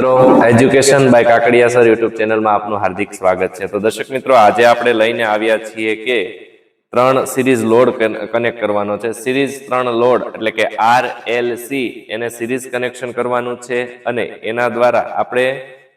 મિત્રો education by Kakadiya sir YouTube ચેનલમાં આપનું હાર્દિક સ્વાગત છે. તો દર્શક મિત્રો, આજે આપણે લઈને આવ્યા છીએ કે ત્રણ સિરીઝ લોડ કનેક્ટ કરવાનો છે. સિરીઝ ત્રણ લોડ એટલે કે આર એલ સી એને સિરીઝ કનેક્શન કરવાનું છે અને એના દ્વારા આપણે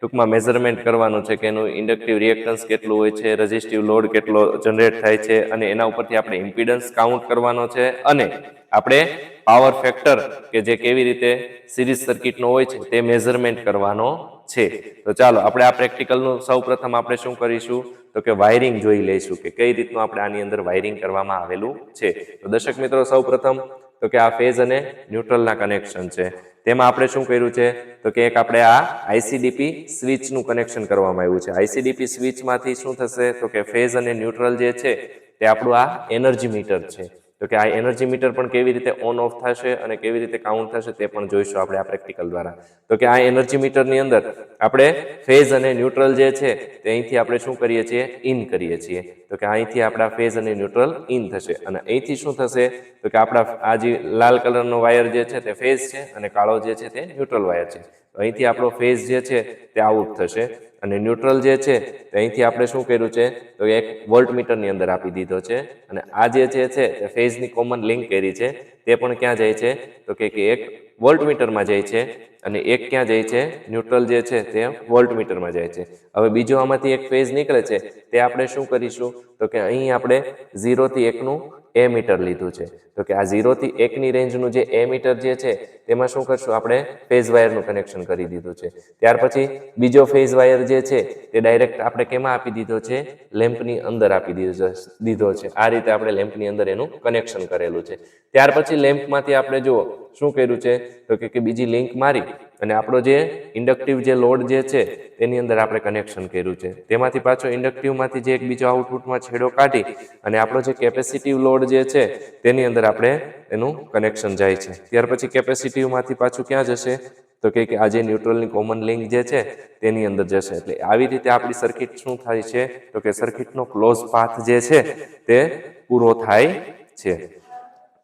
ટૂંકમાં મેઝરમેન્ટ કરવાનું છે કે એનું ઇન્ડક્ટિવ રિએક્ટન્સ કેટલું હોય છે રજિસ્ટિવ લોડ કેટલો જનરેટ થાય છે અને એના ઉપરથી આપણે ઇમ્પિડન્સ કાઉન્ટ કરવાનો છે અને આપણે પાવર ફેક્ટર કે જે કેવી રીતે સિરીઝ સર્કિટનો હોય છે તે મેઝરમેન્ટ કરવાનો છે. તો ચાલો, આપણે આ પ્રેક્ટિકલનું સૌ પ્રથમ આપણે શું કરીશું? તો કે વાયરિંગ જોઈ લઈશું કે કઈ રીતનું આપણે આની અંદર વાયરિંગ કરવામાં આવેલું છે. તો દર્શક મિત્રો સૌ પ્રથમ તો કે આ ફેઝ અને ન્યુટ્રલના કનેક્શન છે. તેમાં આપણે શું કર્યું છે? તો કે એક આપણે આ આઈસીડીપી સ્વિચનું કનેક્શન કરવામાં આવ્યું છે. આઈસીડીપી સ્વિચમાંથી શું થશે? તો કે ફેઝ અને ન્યુટ્રલ જે છે, તે આપણું આ એનર્જી મીટર છે. તો કે આ એનર્જી મીટર પણ કેવી રીતે ઓન ઓફ થશે અને કેવી રીતે કાઉન્ટ થશે તે પણ જોઈશું આપણે આ પ્રેક્ટિકલ દ્વારા. તો કે આ એનર્જી મીટરની અંદર આપણે ફેઝ અને ન્યુટ્રલ જે છે તે અહીંથી આપણે શું કરીએ છીએ? ઇન કરીએ છીએ. તો કે અહીંથી આપણા ફેઝ અને ન્યુટ્રલ ઇન થશે. અને અહીંથી શું થશે? તો કે આપણા આ જે લાલ કલરનો વાયર જે છે તે ફેઝ છે અને કાળો જે છે તે ન્યુટ્રલ વાયર છે. અહીંથી આપણો ફેઝ જે છે તે આઉટ થશે. અને ન્યુટ્રલ જે છે તે અહીંથી આપણે શું કર્યું છે? તો એક વોલ્ટ મીટરની અંદર આપી દીધો છે. અને આ જે છે તે ફેઝની કોમન લિંક કરી છે. તે પણ ક્યાં જાય છે? તો કે એક વોલ્ટ મીટરમાં જાય છે અને એક ક્યાં જાય છે? ન્યુટ્રલ જે છે તે વોલ્ટ મીટરમાં જાય છે. હવે બીજો આમાંથી એક ફેઝ નીકળે છે. તે આપણે શું કરીશું? તો કે અહીં આપણે ઝીરોથી એકનું એ મીટર લીધું છે. તો કે આ ઝીરોથી એકની રેન્જનું જે એ મીટર જે છે, તેમાં શું કરશું આપણે? ફેઝ વાયરનું કનેક્શન કરી દીધું છે. ત્યાર પછી બીજો ફેઝ વાયર જે છે, તે ડાયરેક્ટ આપણે કેમાં આપી દીધો છે? લેમ્પની અંદર આપી દીધો દીધો છે. આ રીતે આપણે લેમ્પની અંદર એનું કનેક્શન કરેલું છે. ત્યાર પછી લેમ્પમાંથી આપણે જુઓ, શું કર્યું છે? તો કે બીજી લિંક મારી અને આપણો જે ઇન્ડક્ટિવ જે લોડ જે છે, તેની અંદર આપણે કનેક્શન કર્યું છે. તેમાંથી પાછો ઇન્ડક્ટિવમાંથી જે એક બીજો આઉટપુટમાં છેડો કાઢી અને આપણો જે કેપેસિટિવ લોડ જે છે, તેની અંદર આપણે એનું કનેક્શન જાય છે. ત્યાર પછી કેપેસિટિવમાંથી પાછું ક્યાં જશે? તો કે આ જે ન્યુટ્રલની કોમન લિંક જે છે, તેની અંદર જશે. એટલે આવી રીતે આપણી સર્કિટ શું થાય છે? તો કે સર્કિટનો ક્લોઝ પાથ જે છે, તે પૂરો થાય છે.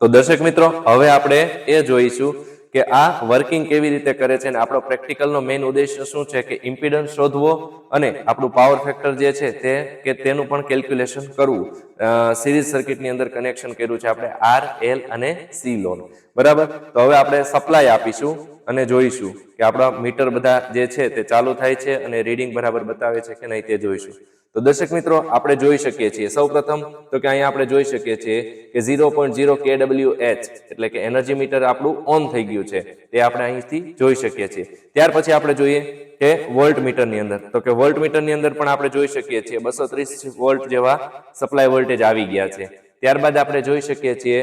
તો દર્શક મિત્રો, હવે આપણે એ જોઈશું કે આ વર્કિંગ કેવી રીતે કરે છે અને આપણો પ્રેક્ટિકલનો મેઇન ઉદ્દેશ્ય શું છે કે ઇમ્પિડન્સ શોધવો અને આપણું પાવર ફેક્ટર જે છે તે, કે તેનું પણ કેલ્ક્યુલેશન કરવું. સિરીઝ સર્કિટની અંદર કનેક્શન કર્યું છે આપણે આર એલ અને સી લોન બરાબર? તો હવે આપણે સપ્લાય આપીશું અને જોઈશું કે આપણા મીટર બધા જે છે તે ચાલુ થાય છે અને રીડિંગ બરાબર બતાવે છે કે નહીં તે જોઈશું. તો દર્શક મિત્રો, આપણે જોઈ શકીએ છીએ. સૌ પ્રથમ તો કે અહીંયા આપણે જોઈ શકીએ છીએ કે ઝીરો પોઈન્ટ ઝીરો કે ડબલ્યુ એચ એટલે કે એનર્જી મીટર આપણું ઓન થઈ ગયું છે. તે આપણે અહીંથી જોઈ શકીએ છીએ. ત્યાર પછી આપણે જોઈએ કે વોલ્ટ મીટરની અંદર. તો કે વોલ્ટ મીટરની અંદર પણ આપણે જોઈ શકીએ છીએ બસો ત્રીસ વોલ્ટ જેવા સપ્લાય વોલ્ટેજ આવી ગયા છે. ત્યારબાદ આપણે જોઈ શકીએ છીએ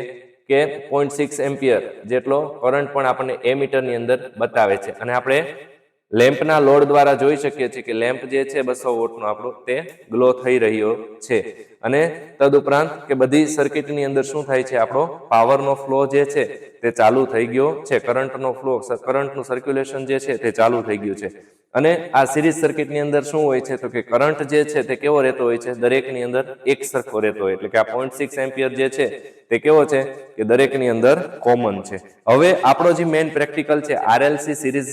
કે પોઈન્ટ સિક્સ એમ્પિયર જેટલો કરંટ પણ આપણને એ મીટરની અંદર બતાવે છે. અને આપણે લેમ્પના લોડ દ્વારા જોઈ શકીએ છીએ કે લેમ્પ જે છે બસો વોટનો આપણો, તે ગ્લો થઈ રહ્યો છે. અને તદુપરાંત કે બધી સર્કિટની અંદર શું થાય છે, આપણો પાવરનો ફ્લો જે છે, તે ચાલુ થઈ ગયો છે. કરંટનો ફ્લો કરંટનું સર્ક્યુલેશન જે છે, તે ચાલુ થઈ ગયું છે. અને આ સિરીઝ સર્કિટની અંદર શું હોય છે, તો કે કરંટ જે છે, તે કેવો રહેતો હોય છે, દરેકની અંદર એક સરખો રહેતો હોય. એટલે કે આ પોઈન્ટ સિક્સ એમ્પિયર જે છે, તે કેવો છે, કે દરેકની અંદર કોમન છે. હવે આપણો જે મેઇન પ્રેક્ટિકલ છે આરએલસી સિરીઝ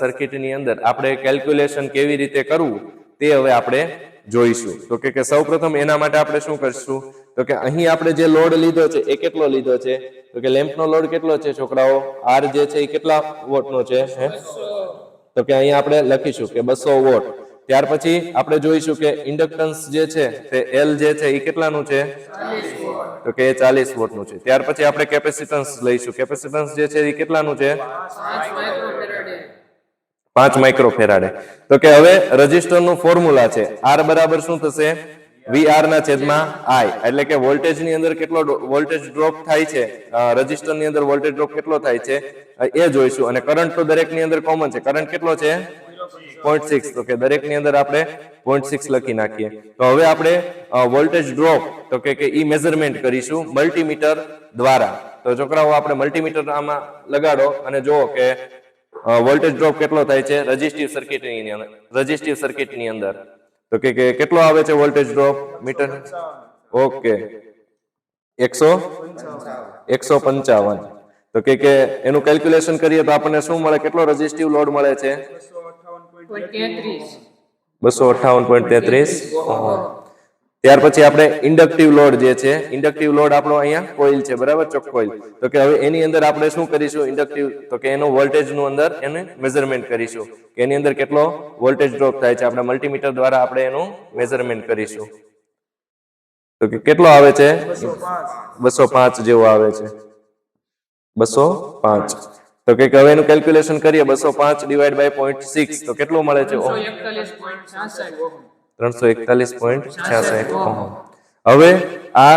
સર્કિટની અંદર આપણે કેલ્ક્યુલેશન કેવી રીતે કરવું તે હવે આપણે જોઈશું. તો કે સૌપ્રથમ એના માટે આપણે શું કરશું? તો કે અહીં આપણે જે લોડ લીધો છે એ કેટલો લીધો છે? તો કે લેમ્પનો લોડ કેટલો છે છોકરાઓ? આર જે છે એ કેટલા વોટનો છે? હે? તો કે અહીં આપણે લખીશું કે બસો વોટ ત્યાર પછી આપણે જોઈશું કે ઇન્ડક્ટન્સ જે છે તે એલ જે છે એ કેટલાનું છે? તો કે એ ચાલીસ વોટનું છે. ત્યાર પછી આપણે કેપેસિટન્સ લઈશું. કેપેસિટન્સ જે છે એ કેટલાનું છે? પાંચ માઇક્રો ફેરાડે. તો કે હવે રજીસ્ટરનું ફોર્મ્યુલા છે. આર બરાબર શું થશે? વી આર ના છેદમાં આઈ એટલે કે વોલ્ટેજની અંદર કેટલો વોલ્ટેજ ડ્રોપ થાય છે? રજિસ્ટરની અંદર વોલ્ટેજ ડ્રોપ કેટલો થાય છે? એ જોઈશું. અને કરંટ તો દરેકની અંદર કોમન છે. કરંટ કેટલો છે? પોઈન્ટ સિક્સ તો કે દરેકની અંદર આપણે પોઈન્ટ સિક્સ લખી નાખીએ. તો હવે આપણે વોલ્ટેજ ડ્રોપ તો કે કે ઈ મેઝરમેન્ટ કરીશું મલ્ટીમીટર દ્વારા. તો છોકરાઓ, આપણે મલ્ટીમીટર આમાં લગાડો અને જુઓ કે વોલ્ટેજ ડ્રોપ કેટલો થાય છે? રજિસ્ટિવ સર્કિટની અંદર. રજિસ્ટિવ સર્કિટની અંદર. તો કે કે કેટલો આવે છે વોલ્ટેજ ડ્રોપ મીટર ઓકે. એકસો? એકસો પંચાવન. તો કે કે એનું કેલ્ક્યુલેશન કરીએ તો આપણને શું મળે? કેટલો રજિસ્ટિવ લોડ મળે છે? તેત્રીસ. બસો અઠ્ઠાવન પોઈન્ટ તેત્રીસ. ત્યાર પછી આપણે ઇન્ડક્ટિવ લોડ જે છે ઇન્ડક્ટિવ લોડ આપણો અહીંયા કોઇલ છે, બરાબર? ચોક કોઇલ તો કે હવે એની અંદર આપણે શું કરીશું? ઇન્ડક્ટિવ તો કે એનો વોલ્ટેજનું અંદર એને મેઝરમેન્ટ કરીશું. કે એની અંદર કેટલો વોલ્ટેજ ડ્રોપ થાય છે? આપણે મલ્ટીમીટર દ્વારા આપણે એનું મેઝરમેન્ટ કરીશું. તો કે કેટલો આવે છે? બસો પાંચ જેવો આવે છે. બસો પાંચ. તો કે હવે એનું કેલ્ક્યુલેશન કરીએ. બસો પાંચ ડિવાઈડ બાય પોઈન્ટ સિક્સ તો કેટલું મળે છે? સો એકતાલીસ પોઈન્ટ છાસઠ ત્રણસો એકતાલીસ પોઈન્ટ છ્યાસઠ હવે આ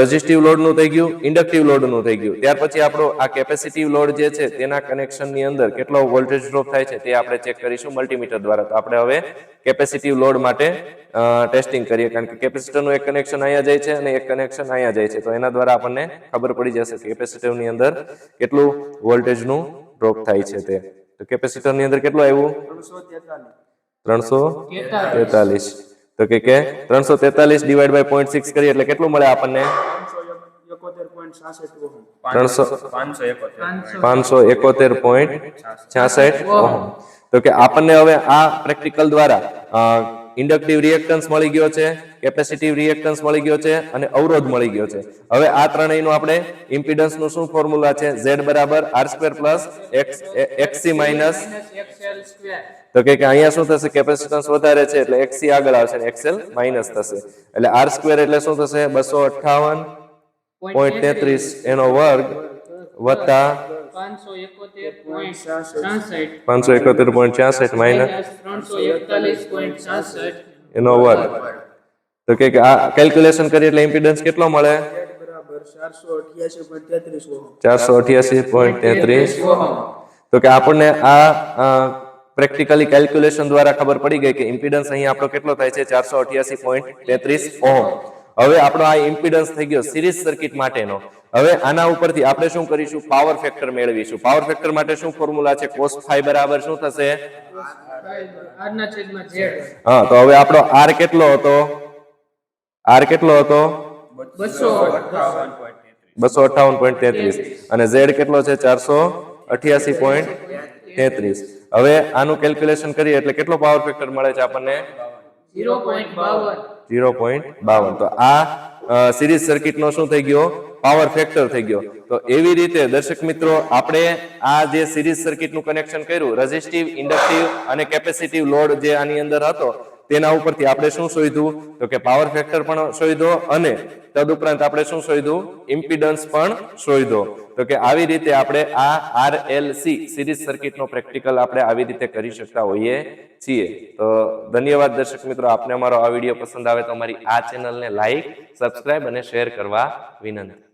રજિસ્ટિવ લોડનું થઈ ગયું ઇન્ડક્ટિવ લોડનું થઈ ગયું. ત્યાર પછી આપણો આ કેપેસિટીવ લોડ જે છે તેના કનેક્શનની અંદર કેટલો વોલ્ટેજ ડ્રોપ થાય છે તે આપણે ચેક કરીશું મલ્ટીમીટર દ્વારા. તો આપણે હવે કેપેસિટિવ લોડ માટે ટેસ્ટિંગ કરીએ. કારણ કે કેપેસિટરનું એક કનેક્શન અહીંયા જાય છે અને એક કનેક્શન અહીંયા જાય છે. તો એના દ્વારા આપણને ખબર પડી જશે કે કેપેસિટરની અંદર કેટલું વોલ્ટેજનું ડ્રોપ થાય છે તે. તો કેપેસિટરની અંદર કેટલું આવ્યું? ત્રણસો તેતાલીસ તો કે કે ત્રણસો તેતાલીસ ડિવાઈડ બાય પોઈન્ટ સિક્સ કરીએ એટલે કેટલું મળે આપણને? ત્રણસો પાંચસો એકોતેર પોઈન્ટ છાસઠ તો કે આપણને હવે આ પ્રેક્ટિકલ દ્વારા ઇન્ડક્ટિવ રિએક્ટન્સ મળી ગયો છે કેપેસિટીવ રિએક્ટન્સ મળી ગયો છે અને અવરોધ મળી ગયો છે. હવે આ ત્રણેયનું આપણે ઇમ્પિડન્સનું શું ફોર્મ્યુલા છે? ઝેડ બરાબર R square plus X X C minus તો કે કે અહીંયા શું થશે? કેપેસિટન્સ વધારે છે એટલે એક્સી આગળ આવશે અને એક્સએલ માઇનસ થશે. એટલે આર સ્ક્વેર એટલે શું થશે? બસો અઠ્ઠાવન પોઈન્ટ તેત્રીસ એનો વર્ગ વત્તા પાંચસો એકોતેર પોઈન્ટ છાસઠ માઇનસ. એનો વર્ગ. તો કે આ કેલ્ક્યુલેશન કરીએ એટલે ઇમ્પિડન્સ કેટલો મળે? ચારસો અઠ્યાસી પોઈન્ટ તેત્રીસ. તો કે આપણને આ પ્રેક્ટિકલી કેલ્ક્યુલેશન દ્વારા ખબર પડી ગઈ કે ઇમ્પિડન્સ અહીં આપણો કેટલો થાય છે? ચારસો અઠ્યાસી પોઈન્ટ તેત્રીસ ઓહમ. હવે આપણો આ ઇમ્પિડન્સ થઈ ગયો સિરીઝ સર્કિટ માટેનો. હવે આના ઉપરથી આપણે શું કરીશું? પાવર ફેક્ટર મેળવીશું. પાવર ફેક્ટર માટે શું ફોર્મ્યુલા છે? cos phi બરાબર શું થશે? હા તો હવે આપણો આર કેટલો હતો? આર કેટલો હતો? બસો બસો અઠાવન પોઈન્ટ તેત્રીસ. અને ઝેડ કેટલો છે? ચારસો અઠ્યાસી પોઈન્ટ તેત્રીસ. હવે આનું કેલ્ક્યુલેશન કરીએ એટલે કેટલો પાવર ફેક્ટર મળે છે આપણને? ઝીરો પોઈન્ટ બાવન. ઝીરો પોઈન્ટ બાવન. તો આ સિરીઝ સર્કિટનો શું થઈ ગયો? પાવર ફેક્ટર થઈ ગયો. તો એવી રીતે, દર્શક મિત્રો, આપણે આ જે સિરીઝ સર્કિટનું કનેક્શન કર્યું રજિસ્ટિવ ઇન્ડક્ટિવ અને કેપેસિટિવ લોડ જે આની અંદર હતો, તેના ઉપરથી આપણે શું શોધ્યું? તો કે પાવર ફેક્ટર પણ શોધ્યો અને તદુપરાંત આપણે શું શોધ્યું? ઇમ્પિડન્સ પણ શોધ્યો. તો કે આવી રીતે આપણે આ આર એલ સી સિરીઝ સર્કિટનો પ્રેક્ટિકલ આપણે આવી રીતે કરી શકતા હોઈએ છીએ. તો ધન્યવાદ દર્શક મિત્રો, આપને અમારો આ વીડિયો પસંદ આવે તો અમારી આ ચેનલને લાઈક, સબસ્ક્રાઇબ અને શેર કરવા વિનંતી.